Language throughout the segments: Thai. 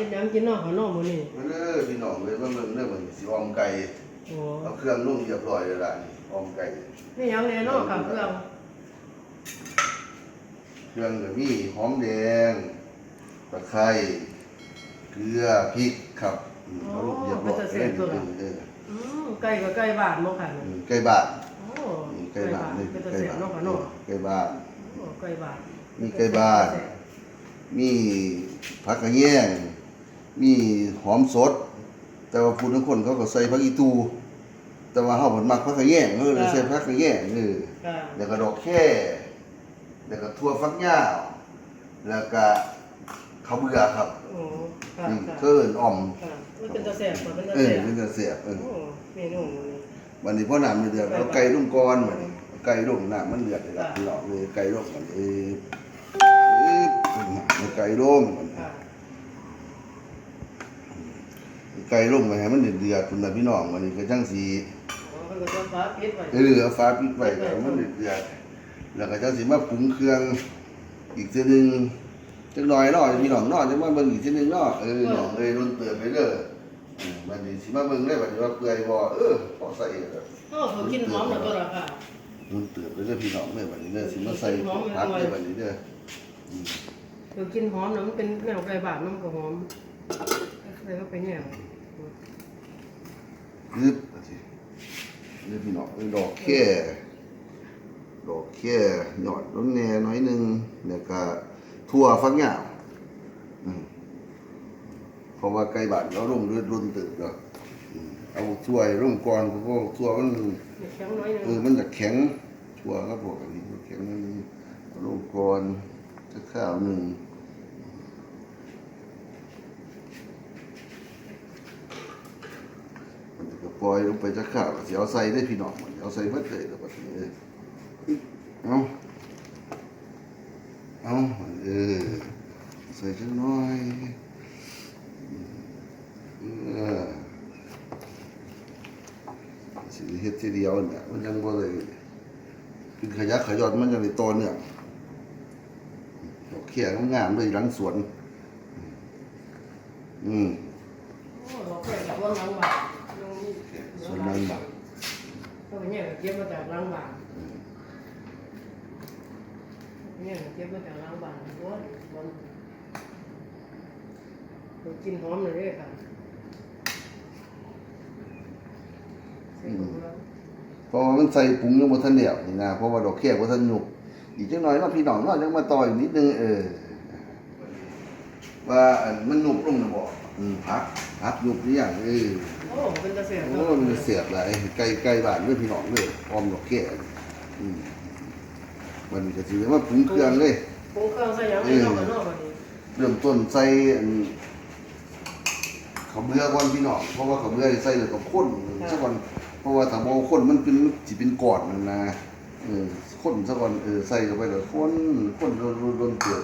กินหยังกินนอกข้างนอกมื้อนี้มาเด้อพี่น้องเลยมาเบิ่งเด้อมันสิออมไก่โอ้เอาเครื่องนุ่มเรียบร้อยแล้วล่ะนี่ออมไก่ นี่หยังแน่นอนค่ะเครื่องเครื่องก็มีหอมแดงตะไคร้เกลือพริกครับอืมเอาลูกเรียบร้อยเด้อเออเอออืมไก่ก็ไก่บ้านบ่ค่ะอืมไก่บ้านโอ้อืมไก่บ้านนี่เป็นตะไก่เสียบบ้านเนาะค่ะเนาะไก่บ้าน โอ้ไก่บ้านมีไก่บ้าน มีผักกระแยง มีหอมสด แต่ว่าผู้ทั้งคนเขาก็ใส่ผักอีตู แต่ว่าเฮาเพิ่นมักผักกระแยงเออเลยใส่ผักกระแยงเออค่ะแล้วก็ดอกแค่แล้วก็ถั่วฝักยาว แล้วก็ข้าวเบื่อครับโอ้ค่ะอืมค่ะเพิ่นอ่อม ค่ะมันเป็นตะเสียบค่ะเป็นตะเออเสียบมันจะเสียบเออ โอ้เมนูมื้อนี้ วันนี้พ่อน้ำเดือดเอาไก่ลงก่อนบัดนี้เอาไก่ลงน้ำมันเดือดเลยล่ะพี่น้องเลยไก่ลงกันเออเออเอาไก่ลงบัดนี้ค่ะ ไก่ลงไปให้มันเดือดเดือดคุณน่ะพี่น้องวันนี้ก็จังสีอ๋อมันก็จะฟ้าปิดไว้เออเอาฟ้าปิดไว้ก็ให้มันเดือดเดือดแล้วก็จังสีมาปรุงเครื่อง อีกทีหนึงจังหน่อยเนาะพี่น้องเนาะจังมาเบิ่งอีกทีหนึงเนาะเออน้องเอ้ยรุ่นเตือนไปเด้ออืมวันนี้สิมาเบิ่งได้บัดนี้ว่าเปื่อยบ่เออพอใส่แล้วโอ้เขากินหอมแล้วตัวละค่ะรุ่นเตือนไปเด้อพี่น้องเด้อบัดนี้เด้อสิมาใส่ผักเด้อบัดนี้เด้ออืมเขากินหอมแล้วมันเป็นแนวไก่บ้านมันก็หอมใส่เข้าไปเนี่ย ยึบว่าสิเด้อพี่น้องเอ้ยดอกแค่ดอกแค่หยอดลงแหน่หน่อยหนึงแล้วก็ทั่วฟักยาวอืมเพราะว่าไก่บ้านเราลงด้วยรุ่นเตือนเนาะอืมเอาถ้วยลงก่อนเพราะว่าทั่วมันแข็งน้อยหนึงเออมันจะแข็งชัวร์ครับบอกอันนี้มันแข็งมันเอาลงก่อนจะข้าวหนึ่งมันก็ ปล่อยลงไปจะข้าวก็สิเอาใส่ได้พี่น้องมันเอาใส่เบิดเลยแล้วแบบนี้เลยเอาเอาเออใส่จังน้อยเออสิเฮ็ดทีเดียวเนี่ยมันยังบ่ได้คือขยักขยอดมันยังได้ต่อเนื่องดอกเขี่ยงามๆเลยหลังสวน อืมโอ้เราแค่กับว่าล้างบานลงนี่ สวนนั้นบ่เขาไปเนี่ยเก็บมาจากล้างบานเนี่ยเก็บมาจากล้างบานโอ้ยบอลเรากินหอมเลยเด้อค่ะใส่ถุงแล้วเพราะว่ามันใส่ปรุงยังบ่ทันแล้วนี่นะเพราะว่าดอกเขียบ่ทันหยุกอีกจังหน่อยเนาะพี่น้องเนาะยังมาต่ออีกนิดนึงเออว่าอันมันหนุบลงนะบ่อืมพัก พักหยุบหรือยังเออโอ้เป็นตะเสียบโอ้มันเสียบหลายไกลไกลบ้านเด้อพี่น้องเด้อออมดอกแก่อืมมันก็สิว่าปรุงเครื่องเลยปรุงเครื่องใส่หยังไม่นอกกันนอกกันนี้เริ่มต้นใส่อันข้าวเบื่อก่อนพี่น้องเพราะว่าข้าวเบื่อนี่ใส่แล้วก็ข้นซะก่อนเพราะว่าถ้าบ่ข้นมันเป็นสิเป็นก้อนนั่นนะเออข้นซะก่อนเออใส่เข้าไปแล้วข้นข้นโดนๆเกิด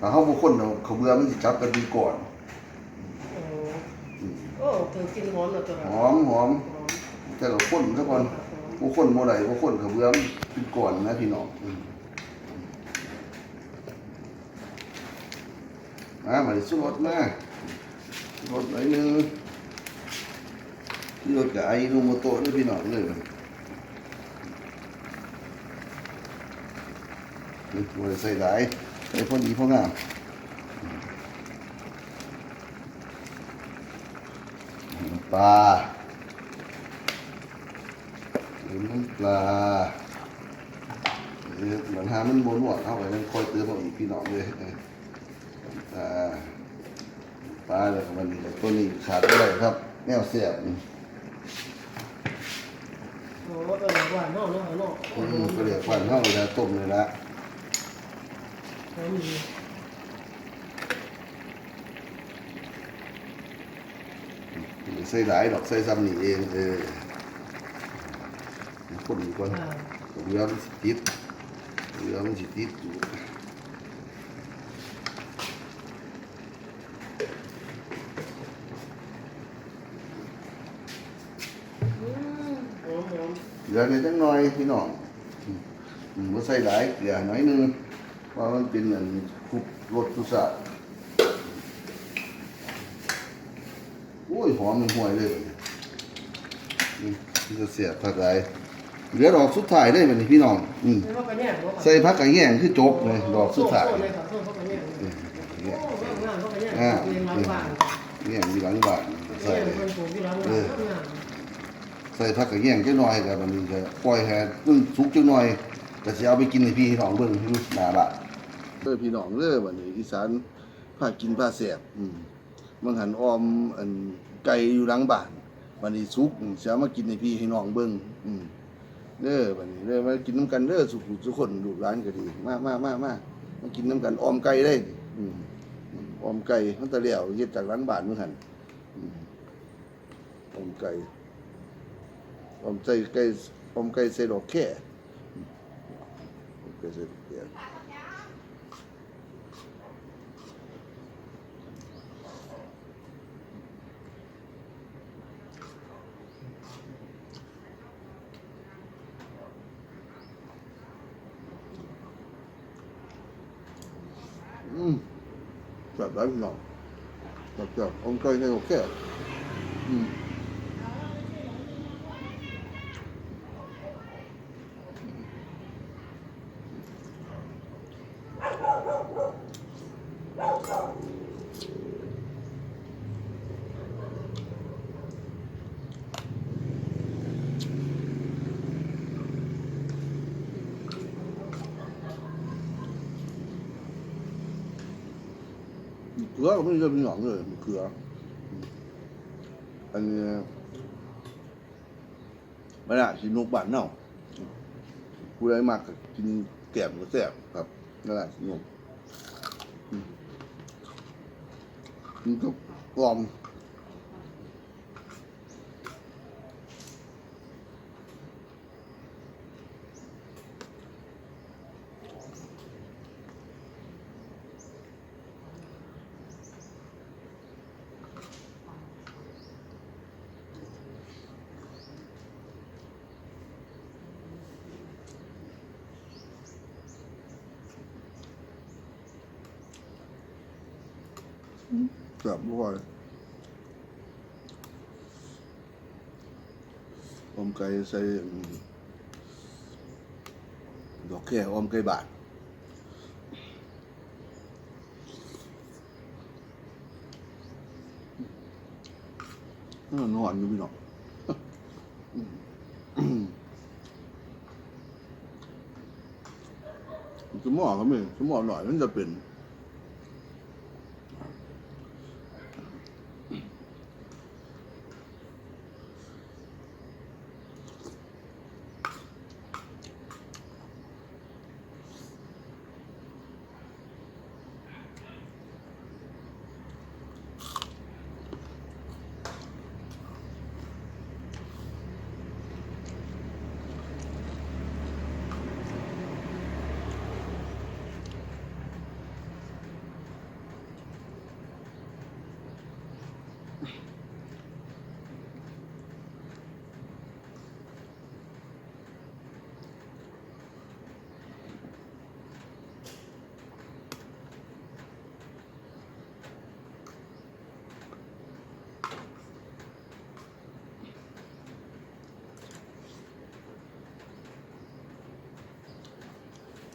ถ้าเฮาบ่ข้นเอาข้าวเบื่อมันสิจับกันเป็นก้อนโอ้ อืมโอ้เธอกินหอมแล้วตัวละหอมหอมแต่ก็ข้นซะก่อนบ่ข้นบ่ได้บ่ข้นข้าวเบื่อมันเป็นก้อนนะพี่น้องมามาดิสุรสมาสุรสหน่อยนึงนี่รถกับไอ้นูโมโตะด้วยพี่น้องเลยมันมันใส่หลายใส่พอดีพองามน้ำ ปลาเติมน้ำปลาเออหลังหามันบนหวดเอาไปมันคอยเติมเอาอีกพี่น้องเลยเออน้ำปลาน้ำปลาแล้วก็มันนี่ตัวนี้ขาดไม่ได้ครับ แนวเสียบนี่โอ้เออหวานเนาะเนาะเนาะอืมก็เรียกว่าเข้าเวลาต้มเลยละ หอมดี ใส่หลายดอกใส่ซ้ำนี่เองเออคนอีกคนอ่าเรือมันสิติดเรือมันสิติดอยู่อืมหอมหอมเกลือเนี่ยจังหน่อยพี่น้องอืมอืมบ่ใส่หลายเกลือหน่อยหนึงเพราะมันเป็นอันคุบรสทุสา อ้ยหอมมันห่วยเลยบัดนี้อืมมันจะเสียบผักไรเหลือดอกสุดท้ายเลยบัดนี้พี่น้องอืมแล้วก็เนี่ยหัวก่อนใส่ผักกระแยงคือจบเลยดอกสุดท้ายโซ่เลยค่ะโซ่เขาก็เนี่ยอืมโอ้งามๆเขาก็เนี่ยอ่าเรียนร้านบ้านแยงมีหลังบ้านใส่เนี่ยเลยคนปลูกที่ร้านบ้านงามใส่ผักกระแยงจักหน่อยกับมันนี้ก็ปล่อยให้มันสุกจักหน่อยก็สิเอาไปกินให้พี่น้องเบิ่งอยู่หน้าบ้านเด้อพี่น้องเด้อบัดนี้อีสานพากินพาแซ่บอืม มันหันออมอันไก่อยู่หลังบ้านบัดนี้สุกสิเอามากินให้พี่ให้น้องเบิ่งอืมเด้อบัดนี้เด้อมากินน้ำกันเด้อสุขทุกคนลูกหลานก็ดี มามามามามากินน้ำกันออมไก่ได้อืมอืมอมไก่มันตะเลี่ยวเฮ็ดจากหลังบ้านมันหันออมไก่อมใจไก่อมไก่ใส่ดอกแค่อมไก่ใส่ดอกแค่อืม แบบนั้นหน่อยแบบแบบอมไก่ใส่ดอกแค่อืม เก ลือก็ไม่เริ่มหนองเลยมะเกลืออืมอันนี้มันอะสินกบ้านเน่าผู้ใดมากกินแกมก็แซ่บครับนั่นแหละสินกอืมมันกกลอมแบก่ใส่อืม ดอกแค่อมไก่บาทนอนอนอยู่พี่น้องสมองก็ไม่สมองหน่อยมันจะเป็น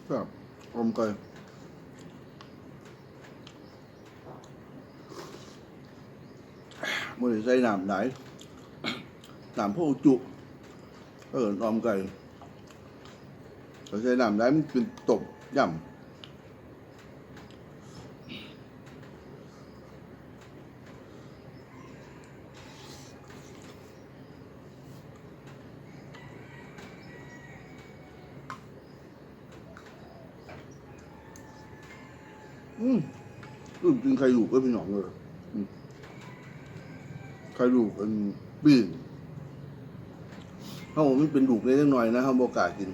ครับอมไก่มื่อใส่น้ำไหนน้ำพวกจุเอออมไก่ใส่น้ำไหนมันเป็นตบย่ำ กินไข่ดูกก็เป็น้องเลยไข่ดูกอันปิ้งเขาผมไม่เป็นดูกเล็กน้อยนะครับอกกล้ากิน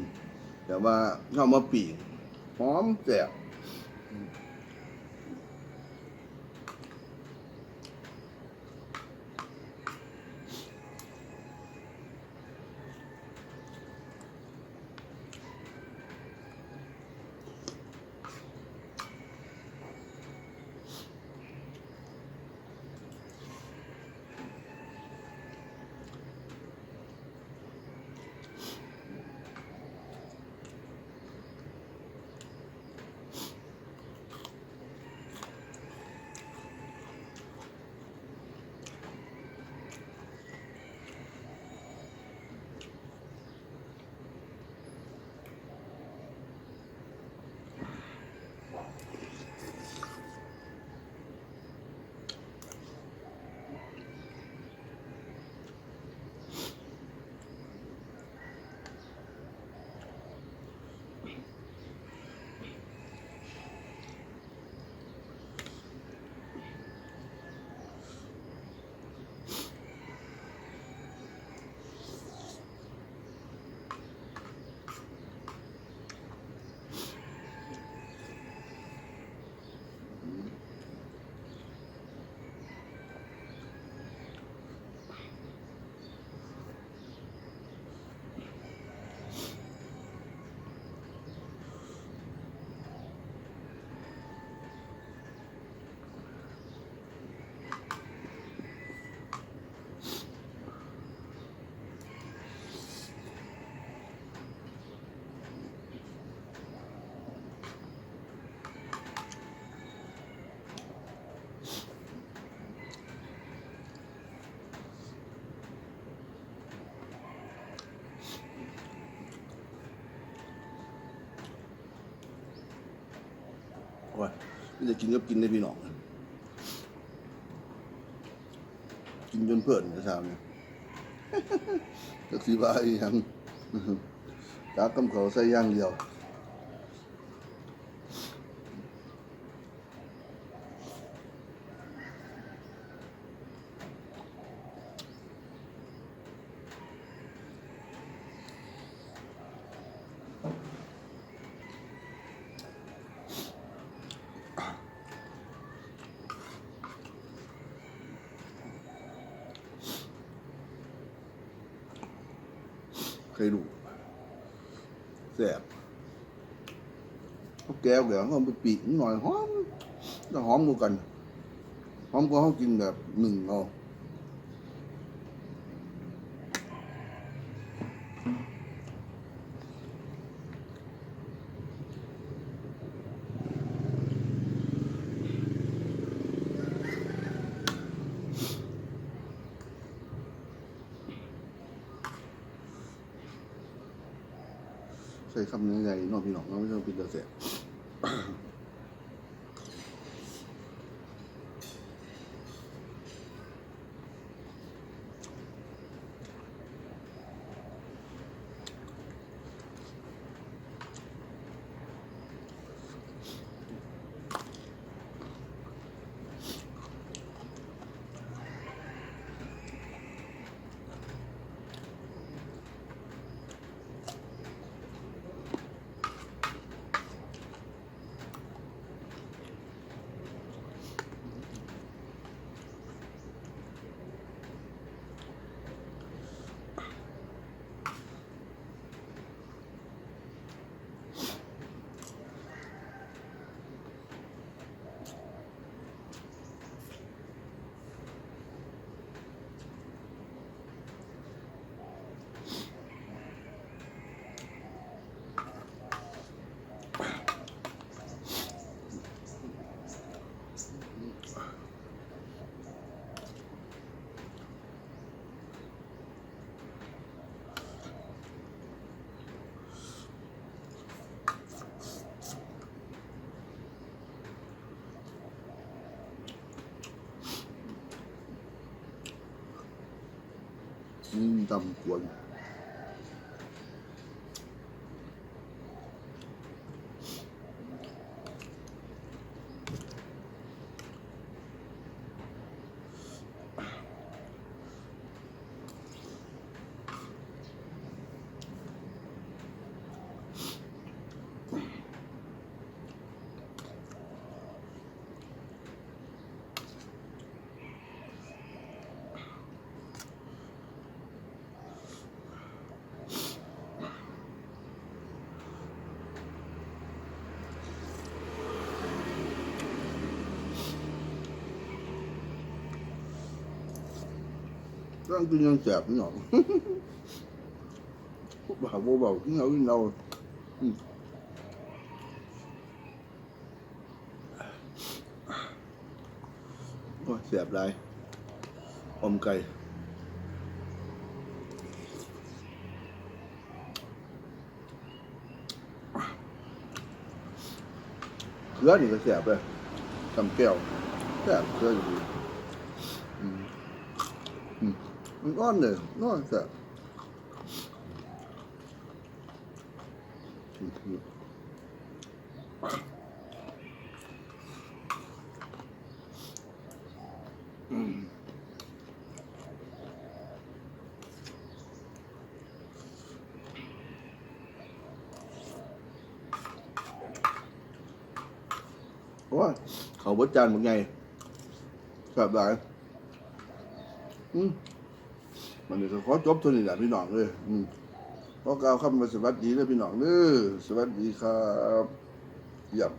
แต่ว่าข้ามาปีกหอมแซ่บ ว่าจะกินก็กินได้พี่น้องกินจนเพื่อนเช้าเนี่ยจักสีบายยังตากำเขาใส่ย่างเดียว เคยดูแซ่บเขาแก้วแก้วเขาไปปีกหน่อยหอมจะหอมกว่ากันหอมกว่าเขากินแบบหนึ่งเอา ใช้คำนี้ใหญ่นอกพี่น้องเราไม่ต้องปิดตาเสีย ตำกวน ร่างกินยังแสบพี่น้องพวกบ่าวบ่าวกินเอากินเราโอ้ยแสบไรอมไก่เกลือนี่ก็แสบเลยทำแก้วแสบเกลืออยู่ดีอืมอื มมันก้อนเลยนอนแสบอืมอืมอืมโอ้ยเขาบดจานหมดไงแบบไหนอืม มันนี่ก็ขอจบทุนนี้แหละพี่น้องเลยอืมก็กล่าวคำว่าสวัสดีเลยพี่น้องเด้อสวัสดีครับยับ